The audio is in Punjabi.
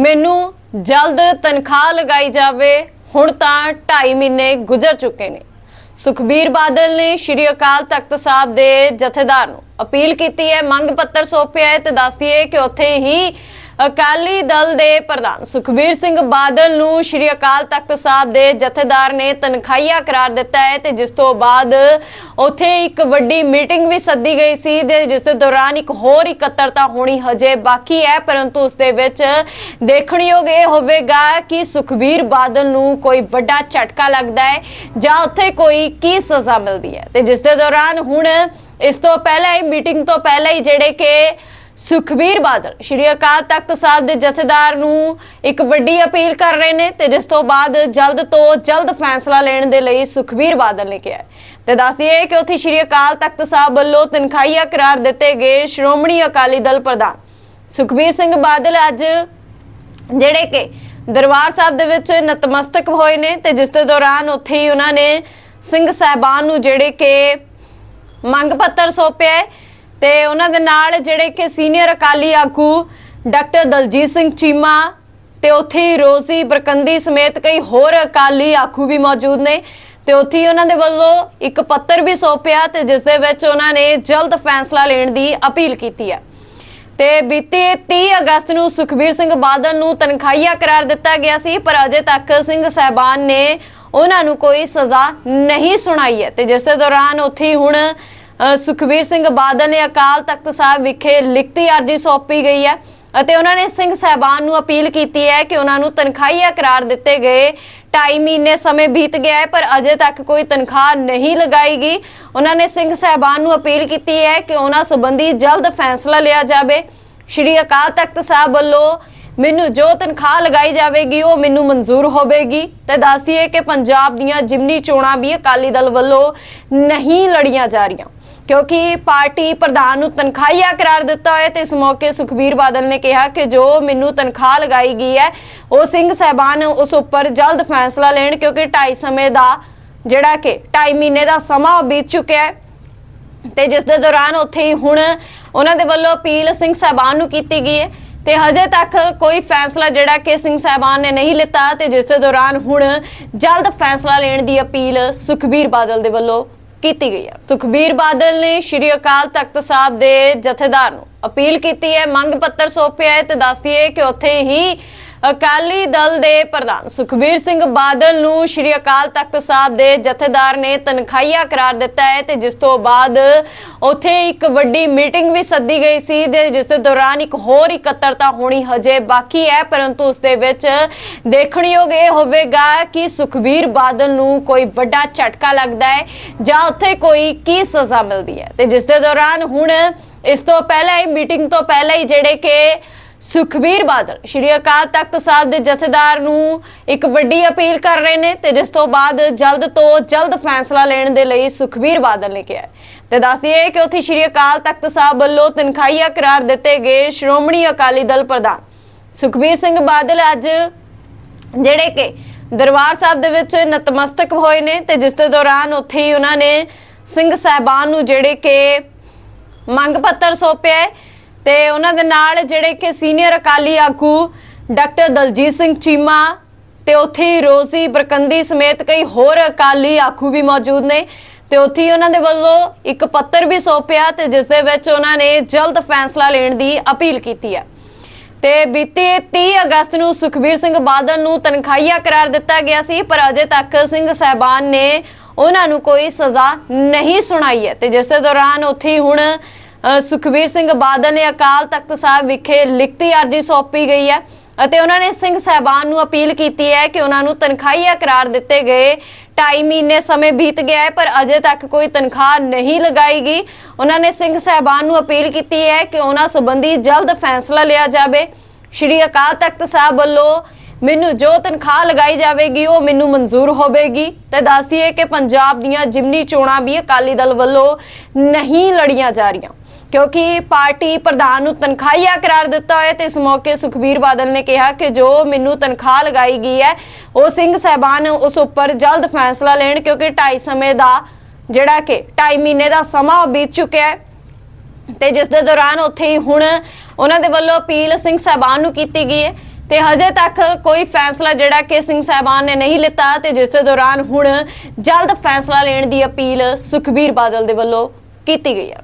ਮੈਨੂੰ ਜਲਦ ਤਨਖਾਹ ਲਗਾਈ ਜਾਵੇ। ਹੁਣ ਤਾਂ 2.5 ਮਹੀਨੇ ਗੁਜ਼ਰ ਚੁੱਕੇ ਨੇ। ਸੁਖਬੀਰ ਬਾਦਲ ਨੇ ਸ਼੍ਰੀ ਅਕਾਲ ਤਖਤ ਸਾਹਿਬ ਦੇ ਜਥੇਦਾਰ ਨੂੰ ਅਪੀਲ ਕੀਤੀ ਹੈ। ਮੰਗ ਪੱਤਰ ਸੌਂਪਿਆ ਹੈ ਤੇ ਦੱਸਦੀਏ ਕਿ ਉੱਥੇ ਹੀ ਅਕਾਲੀ ਦਲ ਦੇ ਪ੍ਰਧਾਨ ਸੁਖਬੀਰ ਸਿੰਘ ਬਾਦਲ ਨੂੰ ਸ਼੍ਰੀ ਅਕਾਲ ਤਖਤ ਸਾਹਿਬ ਦੇ ਜਥੇਦਾਰ ਨੇ ਤਨਖਾਹੀਆ ਕਰਾਰ ਦਿੱਤਾ ਹੈ ਤੇ ਜਿਸ ਤੋਂ ਬਾਅਦ ਉੱਥੇ ਇੱਕ ਵੱਡੀ ਮੀਟਿੰਗ ਵੀ ਸੱਦੀ ਗਈ ਸੀ ਤੇ ਜਿਸ ਦੇ ਦੌਰਾਨ ਇੱਕ ਹੋਰ ਇਕੱਤਰਤਾ ਹੋਣੀ ਹਜੇ ਬਾਕੀ ਹੈ, ਪਰੰਤੂ ਉਸ ਦੇ ਵਿੱਚ ਦੇਖਣਯੋਗ ਇਹ ਹੋਵੇਗਾ ਕਿ ਸੁਖਬੀਰ ਬਾਦਲ ਨੂੰ ਕੋਈ ਵੱਡਾ ਝਟਕਾ ਲੱਗਦਾ ਹੈ ਜਾਂ ਉੱਥੇ ਕੋਈ ਕੀ ਸਜ਼ਾ ਮਿਲਦੀ ਹੈ। ਤੇ ਜਿਸ ਦੇ ਦੌਰਾਨ ਹੁਣ ਇਸ ਤੋਂ ਪਹਿਲਾਂ ਹੀ, ਮੀਟਿੰਗ ਤੋਂ ਪਹਿਲਾਂ ਹੀ ਜਿਹੜੇ ਕਿ ਸੁਖਬੀਰ ਬਾਦਲ, ਸ਼੍ਰੀ ਅਕਾਲ ਤਖਤ ਸਾਹਿਬ ਦੇ ਜਥੇਦਾਰ ਨੂੰ ਇੱਕ ਵੱਡੀ ਅਪੀਲ ਕਰ ਰਹੇ ਨੇ ਤੇ ਜਿਸ ਤੋਂ ਬਾਅਦ ਜਲਦ ਤੋਂ ਜਲਦ ਫੈਸਲਾ ਲੈਣ ਦੇ ਲਈ ਸੁਖਬੀਰ ਬਾਦਲ ਨੇ ਕਿਹਾ ਤੇ ਦੱਸ ਦਈਏ ਕਿ ਉੱਥੇ ਸ਼੍ਰੀ ਅਕਾਲ ਤਖਤ ਸਾਹਿਬ ਵੱਲੋਂ ਤਨਖਾਹੀਆ ਕਰਾਰ ਦਿੱਤੇ ਗਏ ਸ਼੍ਰੋਮਣੀ ਅਕਾਲੀ ਦਲ ਪ੍ਰਧਾਨ ਸੁਖਬੀਰ ਸਿੰਘ ਬਾਦਲ ਅੱਜ ਜਿਹੜੇ ਕਿ ਦਰਬਾਰ ਸਾਹਿਬ ਦੇ ਵਿੱਚ ਨਤਮਸਤਕ ਹੋਏ ਨੇ ਤੇ ਜਿਸ ਦੇ ਦੌਰਾਨ ਉੱਥੇ ਹੀ ਉਹਨਾਂ ਨੇ ਸਿੰਘ ਸਾਹਿਬਾਨ ਨੂੰ ਜਿਹੜੇ ਕਿ ਮੰਗ ਪੱਤਰ ਸੌਂਪਿਆ ਹੈ ਤੇ ਉਹਨਾਂ ਦੇ ਨਾਲ ਜਿਹੜੇ ਕਿ ਸੀਨੀਅਰ ਅਕਾਲੀ ਆਗੂ ਡਾਕਟਰ ਦਲਜੀਤ ਸਿੰਘ ਚੀਮਾ ਤੇ ਉੱਥੇ ਰੋਜ਼ੀ ਬਰਕੰਦੀ ਸਮੇਤ ਕਈ ਹੋਰ ਅਕਾਲੀ ਆਗੂ ਵੀ ਮੌਜੂਦ ਨੇ ਤੇ ਉੱਥੇ ਉਹਨਾਂ ਦੇ ਵੱਲੋਂ ਇੱਕ ਪੱਤਰ ਵੀ ਸੌਂਪਿਆ ਤੇ ਜਿਸ ਦੇ ਵਿੱਚ ਉਹਨਾਂ ਨੇ ਜਲਦ ਫੈਸਲਾ ਲੈਣ ਦੀ ਅਪੀਲ ਕੀਤੀ ਹੈ। ਤੇ ਬੀਤੀ 30 ਅਗਸਤ ਨੂੰ ਸੁਖਬੀਰ ਸਿੰਘ ਬਾਦਲ ਨੂੰ ਤਨਖਾਹੀਆ ਕਰਾਰ ਦਿੱਤਾ ਗਿਆ ਸੀ, ਪਰ ਅਜੇ ਤੱਕ ਸਿੰਘ ਸਹਿਬਾਨ ਨੇ ਉਹਨਾਂ ਨੂੰ ਕੋਈ ਸਜ਼ਾ ਨਹੀਂ ਸੁਣਾਈ ਹੈ ਤੇ ਜਿਸ ਦੇ ਦੌਰਾਨ ਉੱਥੇ ਹੁਣ ਅ, ਸੁਖਬੀਰ ਸਿੰਘ ਬਾਦਲ ਨੇ ਅਕਾਲ ਤਖਤ ਸਾਹਿਬ ਵਿਖੇ ਲਿਖਤੀ ਅਰਜ਼ੀ ਸੌਂਪੀ ਗਈ ਹੈ ਅਤੇ ਉਹਨਾਂ ਨੇ ਸਿੰਘ ਸਹਿਬਾਨ ਨੂੰ ਅਪੀਲ ਕੀਤੀ ਹੈ ਕਿ ਉਹਨਾਂ ਨੂੰ ਤਨਖਾਹੀਆ ਕਰਾਰ ਦਿੱਤੇ ਗਏ 2.5 ਮਹੀਨੇ ਸਮੇਂ ਬੀਤ ਗਿਆ ਹੈ ਪਰ ਅਜੇ ਤੱਕ ਕੋਈ ਤਨਖਾਹ ਨਹੀਂ ਲਗਾਈਗੀ। ਉਹਨਾਂ ਨੇ ਸਿੰਘ ਸਹਿਬਾਨ ਨੂੰ ਅਪੀਲ ਕੀਤੀ ਹੈ ਕਿ ਉਹਨਾਂ ਸੰਬੰਧੀ ਜਲਦ ਫੈਸਲਾ ਲਿਆ ਜਾਵੇ। ਸ਼੍ਰੀ ਅਕਾਲ ਤਖਤ ਸਾਹਿਬ ਵੱਲੋਂ ਮੈਨੂੰ ਜੋ ਤਨਖਾਹ ਲਗਾਈ ਜਾਵੇਗੀ ਉਹ ਮੈਨੂੰ ਮਨਜ਼ੂਰ ਹੋਵੇਗੀ। ਤੇ ਦੱਸਦੀਏ ਕਿ ਪੰਜਾਬ ਦੀਆਂ ਜਿਮਨੀ ਚੋਣਾਂ ਵੀ ਅਕਾਲੀ ਦਲ ਵੱਲੋਂ ਨਹੀਂ ਲੜੀਆਂ ਜਾ ਰਹੀਆਂ। ਕਿਉਂਕਿ ਪਾਰਟੀ ਪ੍ਰਧਾਨ ਨੂੰ ਤਨਖਾਹੀਆ ਕਰਾਰ ਦਿੱਤਾ ਹੋਇਆ ਤੇ ਇਸ ਮੌਕੇ ਸੁਖਬੀਰ ਬਾਦਲ ਨੇ ਕਿਹਾ ਕਿ ਜੋ ਮੈਨੂੰ ਤਨਖਾਹ ਲਗਾਈ ਗਈ ਹੈ, ਉਹ ਸਿੰਘ ਸਹਿਬਾਨ ਉਸ ਉੱਪਰ ਜਲਦ ਫੈਸਲਾ ਲੈਣ ਕਿਉਂਕਿ 2.5 ਸਮੇਂ ਦਾ ਜਿਹੜਾ ਕਿ 2.5 ਮਹੀਨੇ ਦਾ ਸਮਾਂ ਬੀਤ ਚੁੱਕਿਆ ਹੈ ਤੇ ਜਿਸ ਦੇ ਦੌਰਾਨ ਉੱਥੇ ਹੀ ਹੁਣ ਉਹਨਾਂ ਦੇ ਵੱਲੋਂ ਅਪੀਲ ਸਿੰਘ ਸਾਹਿਬਾਨ ਨੂੰ ਕੀਤੀ ਗਈ ਹੈ ਤੇ ਹਜੇ ਤੱਕ ਕੋਈ ਫੈਸਲਾ ਜਿਹੜਾ ਕਿ ਸਿੰਘ ਸਾਹਿਬਾਨ ਨੇ ਨਹੀਂ ਲਿੱਤਾ ਤੇ ਜਿਸ ਦੇ ਦੌਰਾਨ ਹੁਣ ਜਲਦ ਫੈਸਲਾ ਲੈਣ ਦੀ ਅਪੀਲ ਸੁਖਬੀਰ ਬਾਦਲ ਦੇ ਵੱਲੋਂ ਕੀਤੀ ਗਈ ਹੈ। ਸੁਖਬੀਰ ਬਾਦਲ ਨੇ ਸ਼੍ਰੀ ਅਕਾਲ ਤਖਤ ਸਾਹਿਬ ਦੇ ਜਥੇਦਾਰ ਨੂੰ ਅਪੀਲ ਕੀਤੀ ਹੈ, ਮੰਗ ਪੱਤਰ ਸੌਂਪਿਆ ਹੈ ਤੇ ਦੱਸਦੀਏ ਕਿ ਉੱਥੇ ਹੀ ਅਕਾਲੀ ਦਲ ਦੇ ਪ੍ਰਧਾਨ ਸੁਖਬੀਰ ਸਿੰਘ ਬਾਦਲ ਨੂੰ ਸ਼੍ਰੀ ਅਕਾਲ ਤਖਤ ਸਾਹਿਬ ਦੇ ਜਥੇਦਾਰ ਨੇ ਤਨਖਾਹੀਆ ਕਰਾਰ ਦਿੱਤਾ ਹੈ ਤੇ ਜਿਸ ਤੋਂ ਬਾਅਦ ਉੱਥੇ ਇੱਕ ਵੱਡੀ ਮੀਟਿੰਗ ਵੀ ਸੱਦੀ ਗਈ ਸੀ ਤੇ ਜਿਸ ਦੇ ਦੌਰਾਨ ਇੱਕ ਹੋਰ ਇਕੱਤਰਤਾ ਹੋਣੀ ਹਜੇ ਬਾਕੀ ਹੈ, ਪਰੰਤੂ ਉਸ ਦੇ ਵਿੱਚ ਦੇਖਣਯੋਗ ਇਹ ਹੋਵੇਗਾ ਕਿ ਸੁਖਬੀਰ ਬਾਦਲ ਨੂੰ ਕੋਈ ਵੱਡਾ ਝਟਕਾ ਲੱਗਦਾ ਹੈ ਜਾਂ ਉੱਥੇ ਕੋਈ ਕੀ ਸਜ਼ਾ ਮਿਲਦੀ ਹੈ। ਤੇ ਜਿਸ ਦੇ ਦੌਰਾਨ ਹੁਣ ਇਸ ਤੋਂ ਪਹਿਲਾਂ ਹੀ ਮੀਟਿੰਗ ਤੋਂ ਪਹਿਲਾਂ ਹੀ ਜਿਹੜੇ ਕਿ ਸੁਖਬੀਰ ਬਾਦਲ, ਸ਼੍ਰੀ ਅਕਾਲ ਤਖਤ ਸਾਹਿਬ ਦੇ ਜਥੇਦਾਰ ਨੂੰ ਇੱਕ ਵੱਡੀ ਅਪੀਲ ਕਰ ਰਹੇ ਨੇ ਤੇ ਜਿਸ ਤੋਂ ਬਾਅਦ ਜਲਦ ਤੋਂ ਜਲਦ ਫੈਸਲਾ ਲੈਣ ਦੇ ਲਈ ਸੁਖਬੀਰ ਬਾਦਲ ਨੇ ਕਿਹਾ ਤੇ ਦੱਸ ਦਈਏ ਕਿ ਉੱਥੇ ਸ਼੍ਰੀ ਅਕਾਲ ਤਖਤ ਸਾਹਿਬ ਵੱਲੋਂ ਤਨਖਾਹੀਆ ਕਰਾਰ ਦਿੱਤੇ ਗਏ ਸ਼੍ਰੋਮਣੀ ਅਕਾਲੀ ਦਲ ਪ੍ਰਧਾਨ ਸੁਖਬੀਰ ਸਿੰਘ ਬਾਦਲ ਅੱਜ ਜਿਹੜੇ ਕਿ ਦਰਬਾਰ ਸਾਹਿਬ ਦੇ ਵਿੱਚ ਨਤਮਸਤਕ ਹੋਏ ਨੇ ਤੇ ਜਿਸ ਦੇ ਦੌਰਾਨ ਉੱਥੇ ਹੀ ਉਹਨਾਂ ਨੇ ਸਿੰਘ ਸਾਹਿਬਾਨ ਨੂੰ ਜਿਹੜੇ ਕਿ ਮੰਗ ਪੱਤਰ ਸੌਂਪਿਆ ਤੇ ਉਹਨਾਂ ਦੇ ਨਾਲ ਜਿਹੜੇ ਕਿ ਸੀਨੀਅਰ ਅਕਾਲੀ ਆਗੂ ਡਾਕਟਰ ਦਲਜੀਤ ਸਿੰਘ ਚੀਮਾ ਤੇ ਉੱਥੇ ਰੋਜ਼ੀ ਬਰਕੰਦੀ ਸਮੇਤ ਕਈ ਹੋਰ ਅਕਾਲੀ ਆਗੂ ਵੀ ਮੌਜੂਦ ਨੇ ਤੇ ਉੱਥੇ ਉਹਨਾਂ ਦੇ ਵੱਲੋਂ ਇੱਕ ਪੱਤਰ ਵੀ ਸੌਂਪਿਆ ਤੇ ਜਿਸ ਦੇ ਵਿੱਚ ਉਹਨਾਂ ਨੇ ਜਲਦ ਫੈਸਲਾ ਲੈਣ ਦੀ ਅਪੀਲ ਕੀਤੀ ਹੈ। ਤੇ ਬੀਤੀ 30 ਅਗਸਤ ਨੂੰ ਸੁਖਬੀਰ ਸਿੰਘ ਬਾਦਲ ਨੂੰ ਤਨਖਾਹੀਆ ਕਰਾਰ ਦਿੱਤਾ ਗਿਆ ਸੀ, ਪਰ ਅਜੇ ਤੱਕ ਸਿੰਘ ਸਹਿਬਾਨ ਨੇ ਉਹਨਾਂ ਨੂੰ ਕੋਈ ਸਜ਼ਾ ਨਹੀਂ ਸੁਣਾਈ ਹੈ ਤੇ ਜਿਸ ਦੇ ਦੌਰਾਨ ਉੱਥੇ ਹੁਣ ਅ, ਸੁਖਬੀਰ ਸਿੰਘ ਬਾਦਲ ਨੇ ਅਕਾਲ ਤਖਤ ਸਾਹਿਬ ਵਿਖੇ ਲਿਖਤੀ ਅਰਜ਼ੀ ਸੌਂਪੀ ਗਈ ਹੈ ਅਤੇ ਉਹਨਾਂ ਨੇ ਸਿੰਘ ਸਹਿਬਾਨ ਨੂੰ ਅਪੀਲ ਕੀਤੀ ਹੈ ਕਿ ਉਹਨਾਂ ਨੂੰ ਤਨਖਾਹੀਆ ਕਰਾਰ ਦਿੱਤੇ ਗਏ 2.5 ਮਹੀਨੇ ਸਮੇਂ ਬੀਤ ਗਿਆ ਹੈ ਪਰ ਅਜੇ ਤੱਕ ਕੋਈ ਤਨਖਾਹ ਨਹੀਂ ਲਗਾਈ ਗਈ ਉਹਨਾਂ ਨੇ ਸਿੰਘ ਸਹਿਬਾਨ ਨੂੰ ਅਪੀਲ ਕੀਤੀ ਹੈ ਕਿ ਉਹਨਾਂ ਸੰਬੰਧੀ ਜਲਦ ਫੈਸਲਾ ਲਿਆ ਜਾਵੇ। ਸ਼੍ਰੀ ਅਕਾਲ ਤਖਤ ਸਾਹਿਬ ਵੱਲੋਂ ਮੈਨੂੰ ਜੋ ਤਨਖਾਹ ਲਗਾਈ ਜਾਵੇਗੀ ਉਹ ਮੈਨੂੰ ਮਨਜ਼ੂਰ ਹੋਵੇਗੀ। ਤੇ ਦੱਸਦੀਏ ਕਿ ਪੰਜਾਬ ਦੀਆਂ ਜਿਮਨੀ ਚੋਣਾਂ ਵੀ ਅਕਾਲੀ ਦਲ ਵੱਲੋਂ ਨਹੀਂ ਲੜੀਆਂ ਜਾ ਰਹੀਆਂ। ਕਿਉਂਕਿ ਪਾਰਟੀ ਪ੍ਰਧਾਨ ਨੂੰ ਤਨਖਾਹੀਆ ਕਰਾਰ ਦਿੱਤਾ ਹੋਇਆ ਤੇ ਇਸ ਮੌਕੇ ਸੁਖਬੀਰ ਬਾਦਲ ਨੇ ਕਿਹਾ ਕਿ ਜੋ ਮੈਨੂੰ ਤਨਖਾਹ ਲਗਾਈ ਗਈ ਹੈ, ਉਹ ਸਿੰਘ ਸਹਿਬਾਨ ਉਸ ਉੱਪਰ ਜਲਦ ਫੈਸਲਾ ਲੈਣ ਕਿਉਂਕਿ 2.5 ਸਮੇਂ ਦਾ ਜਿਹੜਾ ਕਿ 2.5 ਮਹੀਨੇ ਦਾ ਸਮਾਂ ਬੀਤ ਚੁੱਕਿਆ ਹੈ। ਤੇ ਜਿਸ ਦੇ ਦੌਰਾਨ ਉੱਥੇ ਹੀ ਹੁਣ ਉਹਨਾਂ ਦੇ ਵੱਲੋਂ ਅਪੀਲ ਸਿੰਘ ਸਾਹਿਬਾਨ ਨੂੰ ਕੀਤੀ ਗਈ ਹੈ ਤੇ ਹਜੇ ਤੱਕ ਕੋਈ ਫੈਸਲਾ ਜਿਹੜਾ ਕਿ ਸਿੰਘ ਸਾਹਿਬਾਨ ਨੇ ਨਹੀਂ ਲਿੱਤਾ ਤੇ ਜਿਸ ਦੇ ਦੌਰਾਨ ਹੁਣ ਜਲਦ ਫੈਸਲਾ ਲੈਣ ਦੀ ਅਪੀਲ ਸੁਖਬੀਰ ਬਾਦਲ ਦੇ ਵੱਲੋਂ ਕੀਤੀ ਗਈ ਹੈ।